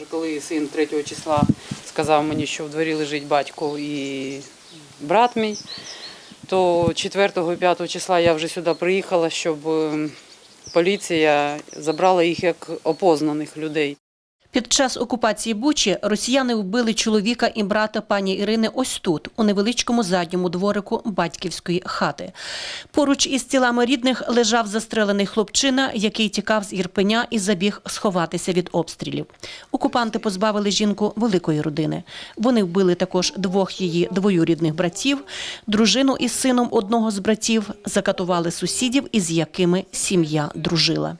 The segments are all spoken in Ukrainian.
Вже коли син 3 числа сказав мені, що в дворі лежить батько і брат мій, то 4 і 5 числа я вже сюди приїхала, щоб е, поліція забрала їх як опознаних людей. Під час окупації Бучі росіяни вбили чоловіка і брата пані Ірини ось тут, у невеличкому задньому дворику батьківської хати. Поруч із тілами рідних лежав застрелений хлопчина, який тікав з Ірпеня і забіг сховатися від обстрілів. Окупанти позбавили жінку великої родини. Вони вбили також двох її двоюрідних братів, дружину із сином одного з братів, закатували сусідів, із якими сім'я дружила.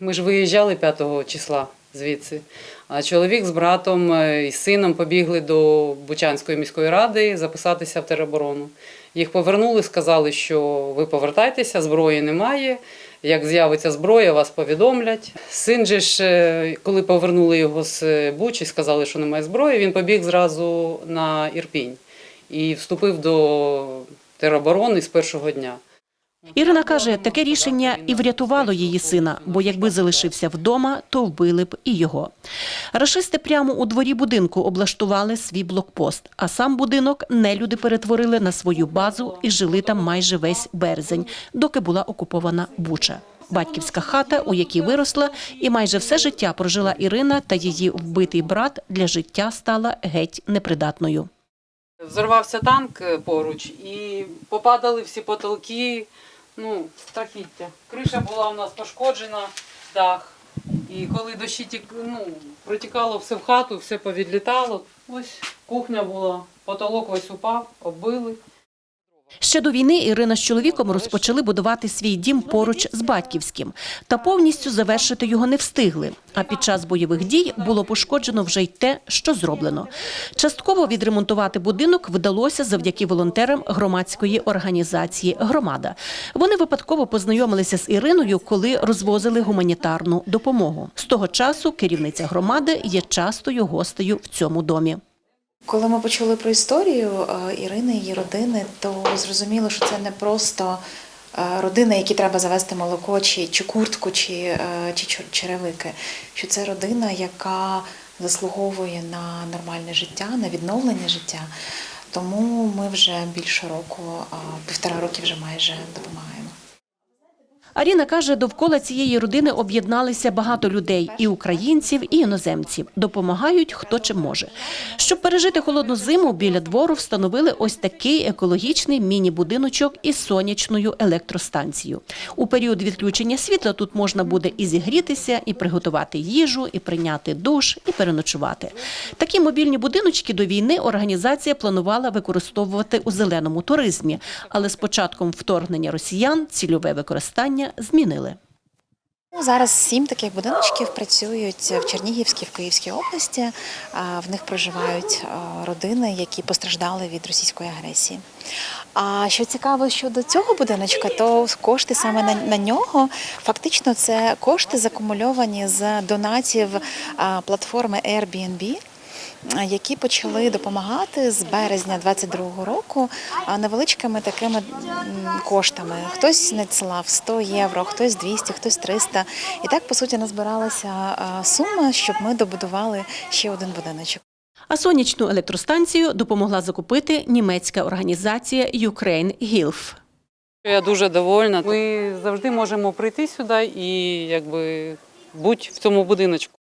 Ми ж виїжджали 5 числа звідси. А чоловік з братом е, і сином побігли до Бучанської міської ради записатися в тероборону. Їх повернули, сказали, що ви повертайтеся, зброї немає. Як з'явиться зброя, вас повідомлять. Син же ж, е, коли повернули його з е, Бучі, сказали, що немає зброї, він побіг зразу на Ірпінь і вступив до тероборони з першого дня. Ірина каже, таке рішення і врятувало її сина, бо якби залишився вдома, то вбили б і його. Рашисти прямо у дворі будинку облаштували свій блокпост, а сам будинок нелюди перетворили на свою базу і жили там майже весь березень, доки була окупована Буча. Батьківська хата, у якій виросла, і майже все життя прожила Ірина та її вбитий брат для життя стала геть непридатною. Взорвався танк е, поруч і попадали всі потолки, ну, страхіття. Криша була у нас пошкоджена, дах. І коли дощі тік, ну, протікало все в хату, все повідлітало. Ось кухня була, потолок весь упав, оббили. Ще до війни Ірина з чоловіком розпочали будувати свій дім поруч з батьківським, та повністю завершити його не встигли. А під час бойових дій було пошкоджено вже й те, що зроблено. Частково відремонтувати будинок вдалося завдяки волонтерам громадської організації Громада. Вони випадково познайомилися з Іриною, коли розвозили гуманітарну допомогу. З того часу керівниця громади є частою гостею в цьому домі. Коли ми почули про історію е, Ірини її родини, то зрозуміло, що це не просто е, родина, якій треба завести молоко, чи, чи куртку, чи, е, чи черевики. Що це родина, яка заслуговує на нормальне життя, на відновлення життя. Тому ми вже більше року, півтора роки вже майже допомагаємо. Аріна каже, довкола цієї родини об'єдналися багато людей і українців, і іноземців. Допомагають хто чим може. Щоб пережити холодну зиму, біля двору встановили ось такий екологічний міні-будиночок із сонячною електростанцією. У період відключення світла тут можна буде і зігрітися, і приготувати їжу, і прийняти душ, і переночувати. Такі мобільні будиночки до війни організація планувала використовувати у зеленому туризмі, але з початком вторгнення росіян цільове використання змінили. Ну, Зараз сім таких будиночків працюють в Чернігівській, в Київській області. В них проживають родини, які постраждали від російської агресії. А що цікаво щодо цього будиночка, то кошти саме на, на нього фактично це кошти закумульовані з донатів платформи Airbnb які почали допомагати з березня 22-го року а, невеличкими такими коштами. Хтось надсилав 100 євро, хтось 200, хтось 300. І так, по суті, назбиралася сума, щоб ми добудували ще один будиночок. А сонячну електростанцію допомогла закупити німецька організація Ukraine Hilf. Я дуже довольна. Ми завжди можемо прийти сюди і якби бути в цьому будиночку.